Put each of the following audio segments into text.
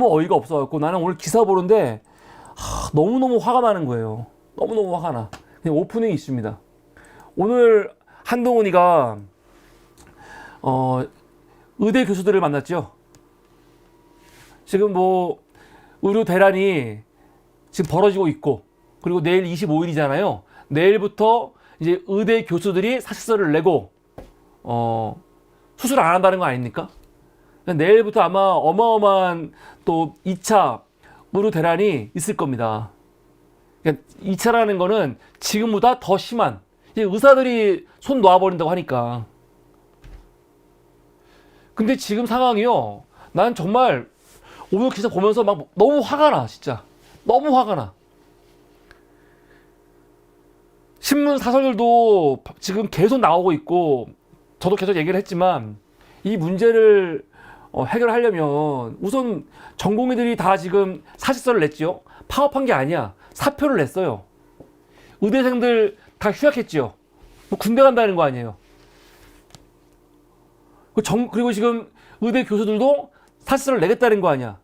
너무 어이가 없어갖고 나는 오늘 기사 보는데 하, 너무너무 화가 나는 거예요. 너무너무 화가 나. 그냥 오프닝이 있습니다. 오늘 한동훈이가 어, 의대 교수들을 만났죠. 지금 뭐 의료 대란이 지금 벌어지고 있고 그리고 내일 25일이잖아요. 내일부터 이제 의대 교수들이 사실서를 내고 어, 수술 안 한다는 거 아닙니까? 그러니까 내일부터 아마 어마어마한 또 2차 의료 대란이 있을 겁니다. 그러니까 2차라는 거는 지금보다 더 심한 의사들이 손 놓아버린다고 하니까. 근데 지금 상황이요. 난 정말 오늘 기사 보면서 막 너무 화가 나, 진짜. 너무 화가 나. 신문 사설들도 지금 계속 나오고 있고, 저도 계속 얘기를 했지만, 이 문제를 어, 해결하려면 우선 전공의들이 다 지금 사직서를 냈지요. 파업한 게 아니야. 사표를 냈어요. 의대생들 다 휴학했지요. 뭐 군대 간다는 거 아니에요. 그 정- 그리고 지금 의대 교수들도 사실서를 내겠다는 거 아니야.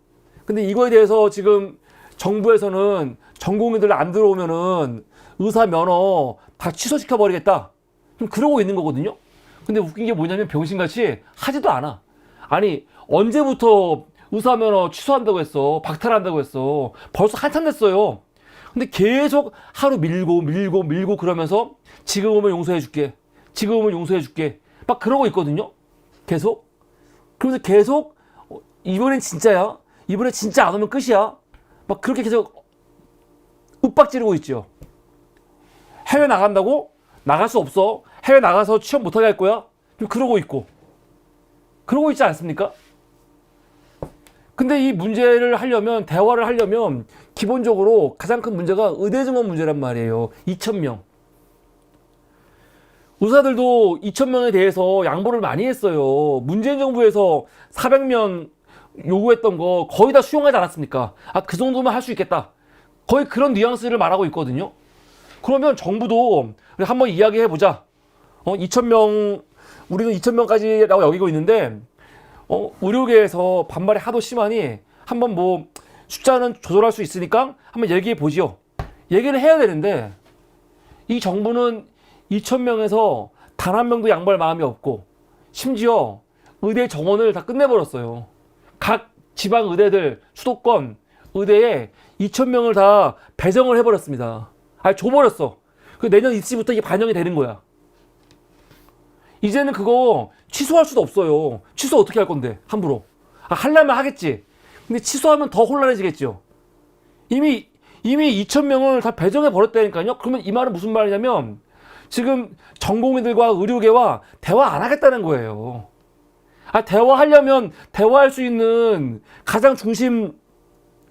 근데 이거에 대해서 지금 정부에서는 전공의들 안 들어오면은 의사 면허 다 취소시켜 버리겠다. 좀 그러고 있는 거거든요. 근데 웃긴 게 뭐냐면 병신같이 하지도 않아. 아니 언제부터 의사 면허 취소한다고 했어? 박탈한다고 했어? 벌써 한참 됐어요. 근데 계속 하루 밀고 밀고 밀고 그러면서 지금 오면 용서해 줄게. 지금 오면 용서해 줄게. 막 그러고 있거든요. 계속. 그러면서 계속 어, 이번엔 진짜야. 이번엔 진짜 안 오면 끝이야. 막 그렇게 계속 윽박지르고 있죠. 해외 나간다고? 나갈 수 없어. 해외 나가서 취업 못하게 할 거야? 좀 그러고 있고. 그러고 있지 않습니까? 근데 이 문제를 하려면, 대화를 하려면, 기본적으로 가장 큰 문제가 의대 증원 문제란 말이에요. 2,000명. 의사들도 2,000명에 대해서 양보를 많이 했어요. 문재인 정부에서 400명 요구했던 거 거의 다 수용하지 않았습니까? 아, 그 정도면 할 수 있겠다. 거의 그런 뉘앙스를 말하고 있거든요. 그러면 정부도 한번 이야기해 보자. 어, 2,000명, 우리는 2,000명까지라고 여기고 있는데, 어, 의료계에서 반발이 하도 심하니 한번 뭐 숫자는 조절할 수 있으니까 한번 얘기해 보지요. 얘기를 해야 되는데, 이 정부는 2,000명에서 단 한 명도 양보할 마음이 없고, 심지어 의대 정원을 다 끝내버렸어요. 각 지방 의대들, 수도권 의대에 2,000명을 다 배정을 해버렸습니다. 아니, 줘버렸어. 그 내년 입시부터 이게 반영이 되는 거야. 이제는 그거 취소할 수도 없어요. 취소 어떻게 할 건데, 함부로. 아, 하려면 하겠지. 근데 취소하면 더 혼란해지겠죠. 이미, 이미 2,000명을 다 배정해 버렸다니까요. 그러면 이 말은 무슨 말이냐면, 지금 전공의들과 의료계와 대화 안 하겠다는 거예요. 아, 대화하려면 대화할 수 있는 가장 중심,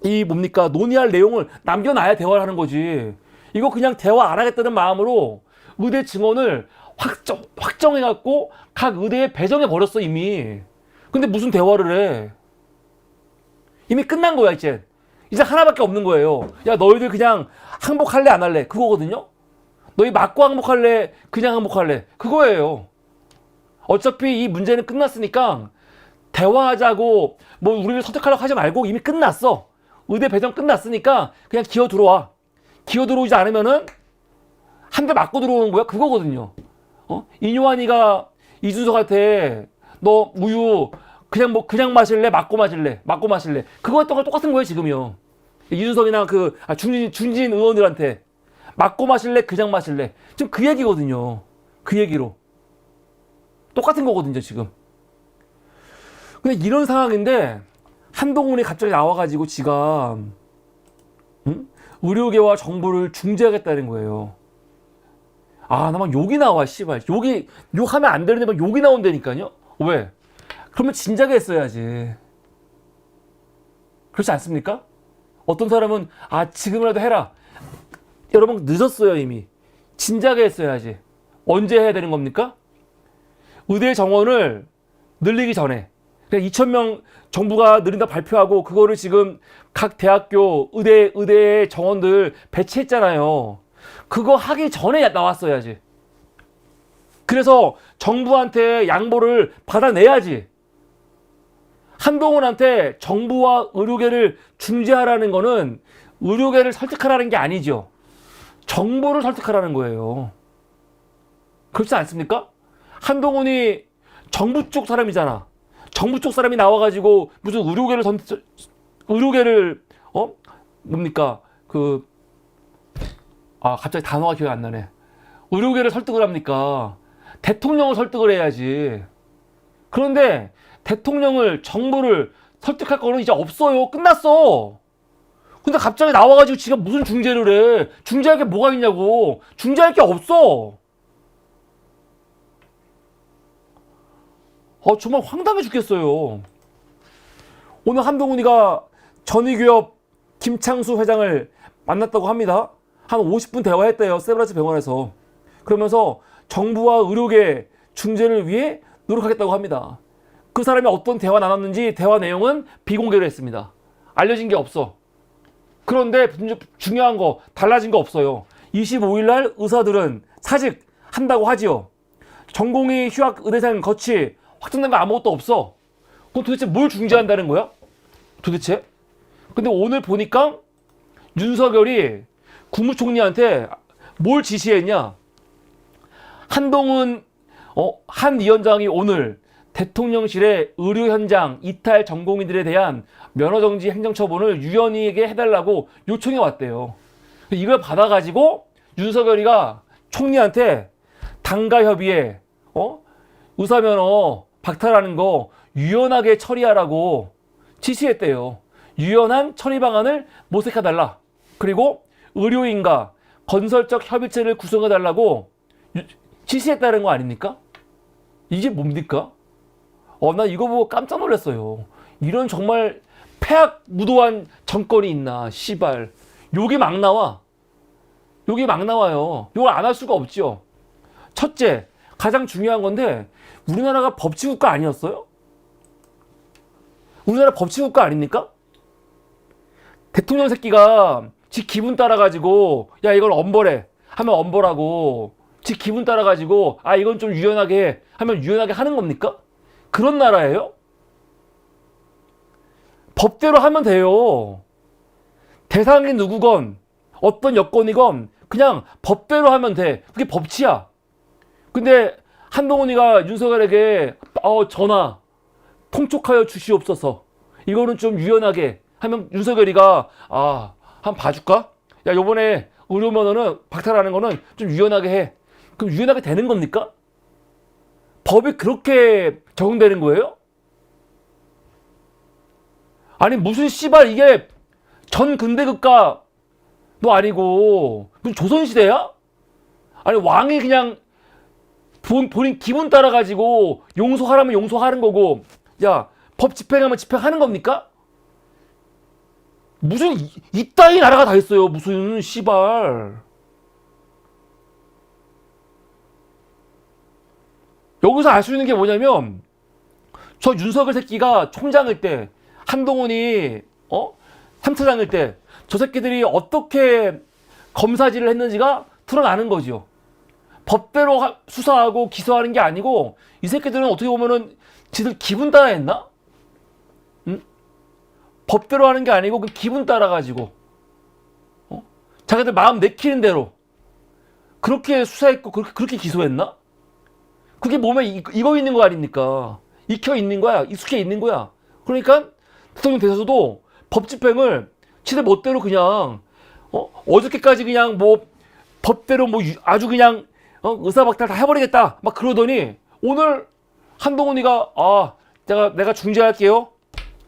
이 뭡니까, 논의할 내용을 남겨놔야 대화를 하는 거지. 이거 그냥 대화 안 하겠다는 마음으로 의대 증원을 확정, 확정해갖고 각 의대에 배정해 버렸어, 이미. 근데 무슨 대화를 해? 이미 끝난 거야, 이제. 이제 하나밖에 없는 거예요. 야, 너희들 그냥 항복할래, 안 할래? 그거거든요? 너희 맞고 항복할래, 그냥 항복할래? 그거예요. 어차피 이 문제는 끝났으니까 대화하자고 뭐 우리를 선택하려고 하지 말고 이미 끝났어. 의대 배정 끝났으니까 그냥 기어 들어와. 기어 들어오지 않으면은 한 대 맞고 들어오는 거야. 그거거든요. 어? 이뇨환이가 이준석한테 너 우유 그냥 뭐 그냥 마실래? 맞고 마실래? 맞고 마실래? 그거 했던 거 똑같은 거예요, 지금요. 이준석이나 그 아, 준진, 준진 의원들한테 맞고 마실래? 그냥 마실래? 지금 그 얘기거든요. 그 얘기로. 똑같은 거거든요, 지금. 근데 이런 상황인데 한동훈이 갑자기 나와 가지고 지가 응? 의료계와 정부를 중재하겠다는 거예요. 아, 나막 욕이 나와, 씨발. 욕이, 욕하면 안 되는데 막 욕이 나온다니까요? 왜? 그러면 진작에 했어야지. 그렇지 않습니까? 어떤 사람은, 아, 지금이라도 해라. 여러분, 늦었어요, 이미. 진작에 했어야지. 언제 해야 되는 겁니까? 의대 정원을 늘리기 전에. 그냥 2,000명 정부가 늘린다 발표하고, 그거를 지금 각 대학교 의대, 의대 정원들 배치했잖아요. 그거 하기 전에 나왔어야지. 그래서 정부한테 양보를 받아내야지. 한동훈한테 정부와 의료계를 중재하라는 거는 의료계를 설득하라는 게 아니죠. 정부를 설득하라는 거예요. 그렇지 않습니까? 한동훈이 정부 쪽 사람이잖아. 정부 쪽 사람이 나와가지고 무슨 의료계를 선, 의료계를 어 뭡니까 그 아 갑자기 단어가 기억이 안 나네. 의료계를 설득을 합니까? 대통령을 설득을 해야지. 그런데 대통령을 정부를 설득할 거는 이제 없어요. 끝났어. 근데 갑자기 나와가지고 지가 무슨 중재를 해? 중재할 게 뭐가 있냐고. 중재할 게 없어. 어, 정말 황당해 죽겠어요. 오늘 한동훈이가 전의교협 김창수 회장을 만났다고 합니다. 한 50분 대화했대요. 세브란스 병원에서. 그러면서 정부와 의료계 중재를 위해 노력하겠다고 합니다. 그 사람이 어떤 대화 나눴는지 대화 내용은 비공개로 했습니다. 알려진 게 없어. 그런데 중요한 거 달라진 거 없어요. 25일 날 의사들은 사직 한다고 하지요. 전공의 휴학 의대생 거치 확정된 거 아무것도 없어. 그럼 도대체 뭘 중재한다는 거야? 도대체? 근데 오늘 보니까 윤석열이 국무총리한테 뭘 지시했냐? 한동훈 어, 한 위원장이 오늘 대통령실의 의료 현장 이탈 전공의들에 대한 면허 정지 행정 처분을 유연히에게 해달라고 요청해 왔대요. 이걸 받아가지고 윤석열이가 총리한테 당가 협의에 어? 의사 면허 박탈하는 거 유연하게 처리하라고 지시했대요. 유연한 처리 방안을 모색해 달라. 그리고 의료인과 건설적 협의체를 구성해 달라고 지시했다는 거 아닙니까? 이게 뭡니까? 어, 나 이거 보고 깜짝 놀랐어요. 이런 정말 폐악 무도한 정권이 있나, 씨발. 욕이 막 나와. 욕이 막 나와요. 욕을 안할 수가 없죠. 첫째, 가장 중요한 건데, 우리나라가 법치국가 아니었어요? 우리나라 법치국가 아닙니까? 대통령 새끼가 지 기분 따라가지고, 야, 이걸 엄벌해. 하면 엄벌하고, 지 기분 따라가지고, 아, 이건 좀 유연하게 해. 하면 유연하게 하는 겁니까? 그런 나라예요? 법대로 하면 돼요. 대상이 누구건 어떤 여건이건 그냥 법대로 하면 돼. 그게 법치야. 근데 한동훈이가 윤석열에게 어, 전화 통촉하여 주시옵소서. 이거는 좀 유연하게 하면 윤석열이가 아, 한번 봐줄까? 야, 요번에 의료면허는 박탈하는 거는 좀 유연하게 해. 그럼 유연하게 되는 겁니까? 법이 그렇게 적용되는 거예요? 아니 무슨 씨발 이게 전 근대국가도 아니고 무슨 조선시대야? 아니 왕이 그냥 본, 본인 기분 따라 가지고 용서하라면 용서하는 거고 야 법 집행하면 집행하는 겁니까? 무슨 이, 이따위 나라가 다 있어요 무슨 씨발 여기서 알 수 있는 게 뭐냐면 저 윤석열 새끼가 총장일 때 한동훈이 어 3차장일 때 저 새끼들이 어떻게 검사질을 했는지가 드러나는 거죠. 법대로 하- 수사하고 기소하는 게 아니고 이 새끼들은 어떻게 보면은 지들 기분 따라 했나? 응? 법대로 하는 게 아니고 그 기분 따라 가지고 어? 자기들 마음 내키는 대로 그렇게 수사했고 그렇게, 그렇게 기소했나? 그게 몸에 이, 이거 있는 거 아닙니까? 익혀 있는 거야. 익숙해 있는 거야. 그러니까 대통령 되셔서도 법 집행을 지들 멋대로 그냥 어, 어저께까지 그냥 뭐 법대로 뭐 유- 아주 그냥 어, 의사박탈 다 해버리겠다 막 그러더니 오늘 한동훈이가 아 내가 내가 중재할게요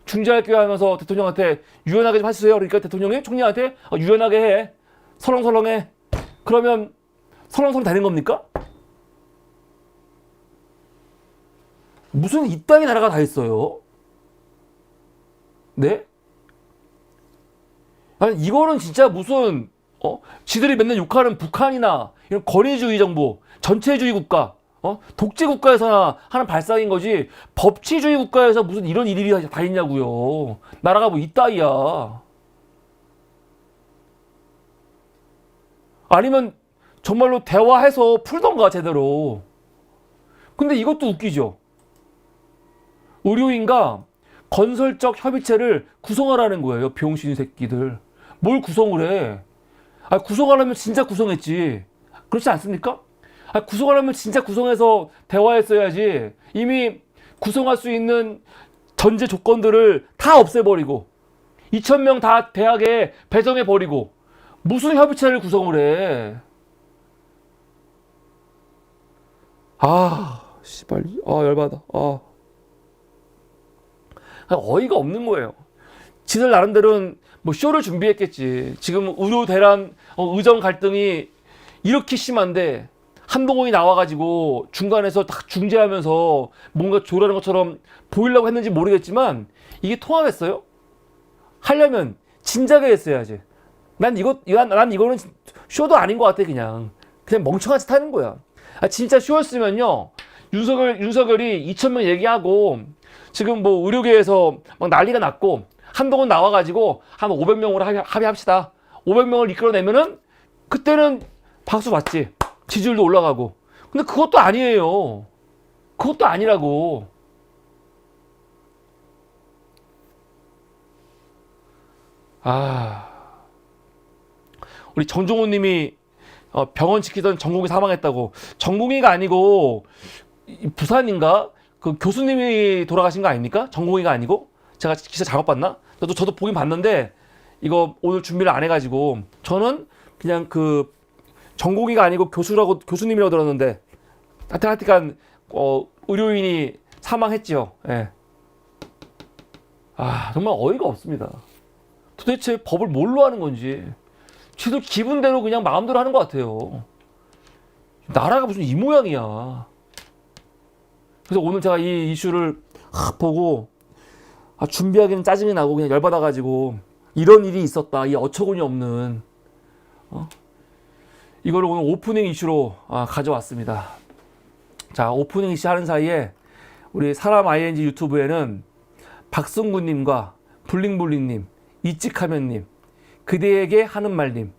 중재할게요 하면서 대통령한테 유연하게 좀 해주세요 그러니까 대통령이 총리한테 어, 유연하게 해 설렁설렁해 그러면 설렁설렁 되는 겁니까? 무슨 이따위 나라가 다 있어요? 네? 아니 이거는 진짜 무슨 어 지들이 맨날 욕하는 북한이나 이런 권위주의 정부, 전체주의 국가, 어 독재 국가에서나 하는 발상인 거지 법치주의 국가에서 무슨 이런 일이 다 있냐고요. 나라가 뭐 이따위야. 아니면 정말로 대화해서 풀던가 제대로. 근데 이것도 웃기죠. 의료인과 건설적 협의체를 구성하라는 거예요. 병신 새끼들. 뭘 구성을 해? 아, 구성하려면 진짜 구성했지. 그렇지 않습니까? 아, 구성하려면 진짜 구성해서 대화했어야지. 이미 구성할 수 있는 전제 조건들을 다 없애버리고 2,000명 다 대학에 배정해버리고 무슨 협의체를 구성을 해? 아, 씨발, 아 열받아. 아, 어이가 없는 거예요. 지들 나름대로는 뭐 쇼를 준비했겠지. 지금 의료 대란 어, 의정 갈등이 이렇게 심한데 한동훈이 나와가지고 중간에서 딱 중재하면서 뭔가 조라는 것처럼 보이려고 했는지 모르겠지만 이게 통하겠어요? 하려면 진작에 했어야지. 난 이거, 난, 난 이거는 쇼도 아닌 것 같아, 그냥. 그냥 멍청한 짓 하는 거야. 아, 진짜 쇼였으면요. 윤석열, 윤석열이 2천명 얘기하고 지금 뭐 의료계에서 막 난리가 났고 한동훈 나와가지고 한 500명으로 합의, 합의합시다. 500명을 이끌어내면은 그때는 박수 받지. 지지율도 올라가고. 근데 그것도 아니에요. 그것도 아니라고. 아. 우리 정종훈 님이 어, 병원 지키던 정국이 사망했다고. 정국이가 아니고 이 부산인가? 그 교수님이 돌아가신 거 아닙니까? 정국이가 아니고? 제가 기사 잘못 봤나? 저도 저도 보긴 봤는데 이거 오늘 준비를 안 해가지고 저는 그냥 그 전공의가 아니고 교수라고 교수님이라고 들었는데 하여튼 하여튼 어, 의료인이 사망했지요. 예. 아 정말 어이가 없습니다. 도대체 법을 뭘로 하는 건지 지도 기분대로 그냥 마음대로 하는 것 같아요. 나라가 무슨 이 모양이야. 그래서 오늘 제가 이 이슈를 확 보고 아, 준비하기는 짜증이 나고 그냥 열받아가지고 이런 일이 있었다. 이 어처구니 없는 어? 이걸 오늘 오프닝 이슈로 아, 가져왔습니다. 자, 오프닝 이슈 하는 사이에 우리 사람 ING 유튜브에는 박승구님과 블링블링님, 이찌카면님, 그대에게 하는 말님,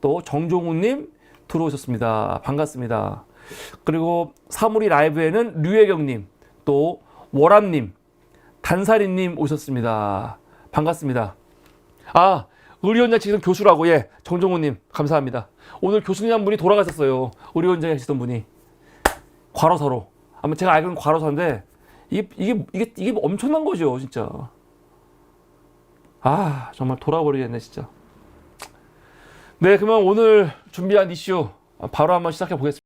또 정종훈님 들어오셨습니다. 반갑습니다. 그리고 사물이 라이브에는 류혜경님, 또 월암님, 단사리님 오셨습니다. 반갑습니다. 아, 의료원장 지금 교수라고 예 정종훈님 감사합니다. 오늘 교수님 한 분이 돌아가셨어요. 의료원장에 하시던 분이 과로사로. 아마 제가 알기로는 과로사인데 이게 이게 이게 이게 엄청난 거죠 진짜. 아 정말 돌아버리겠네 진짜. 네 그러면 오늘 준비한 이슈 바로 한번 시작해 보겠습니다.